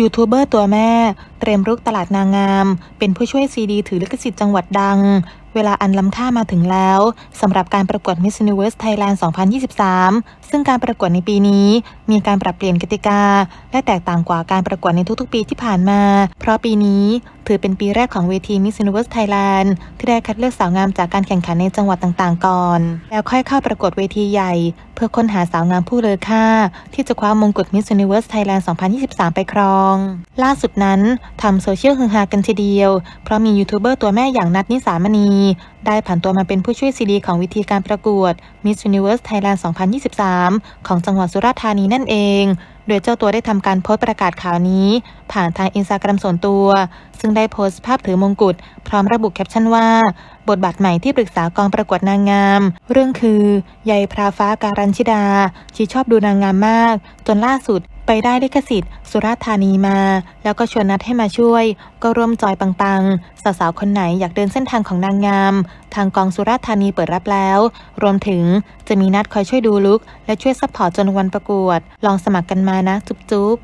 ยูทูบเบอร์ตัวแม่ เตรียมรุกตลาดนางงาม เป็นผู้ช่วยซีดีถือลิขสิทธิ์จังหวัดดัง เวลาอันล้ำค่ามาถึงแล้วสำหรับการประกวด Miss Universe Thailand 2023 ซึ่งการประกวดในปีนี้ มีการปรับเปลี่ยนกติกา และแตกต่างกว่าการประกวดในทุกๆ ปีที่ผ่านมา เพราะปีนี้ถือเป็นปีแรกของเวที Miss Universe Thailand ที่ได้คัดเลือกสาวงามจากการแข่งขันในจังหวัดต่างๆ ก่อน แล้วค่อยเข้าประกวดเวทีใหญ่ เพื่อค้นหาสาวงามผู้เลอค่า ที่จะคว้ามงกุฎ Miss Universe Thailand 2023 ไปครอง ล่าสุดนั้นทำโซเชียลฮือฮากันทีเดียว เพราะมียูทูบเบอร์ตัวแม่อย่างนัทนิสามณีได้ผ่านตัวมาเป็นผู้ช่วยซีดีของวิธีการประกวด Miss Universe Thailand 2023 ของจังหวัดสุราษฎร์ธานีนั่นเอง โดยเจ้าตัวได้ทำการโพสต์ประกาศข่าวนี้ ผ่านทางอินสตาแกรมส่วนตัว ซึ่งได้โพสต์ภาพถือมงกุฎพร้อมระบุแคปชั่นว่า บทบาทใหม่ที่ปรึกษากองประกวดนางงาม เรื่องคือ ใยพราฟ้าการัญชิดาที่ชอบดูนางงามมาก จนล่าสุด ไปได้ลิขสิทธิ์ สุราษฎร์ธานีมา แล้วก็ชวนนัดให้มาช่วย ก็ร่วมจอยปังๆ สาวๆ คนไหนอยากเดินเส้นทางของนางงาม ทางกองสุราษฎร์ธานีเปิดรับแล้ว รวมถึงจะมีนัดคอยช่วยดูลุก และช่วยซัพพอร์ตจนวันประกวด ลองสมัครกันมานะ จุ๊บ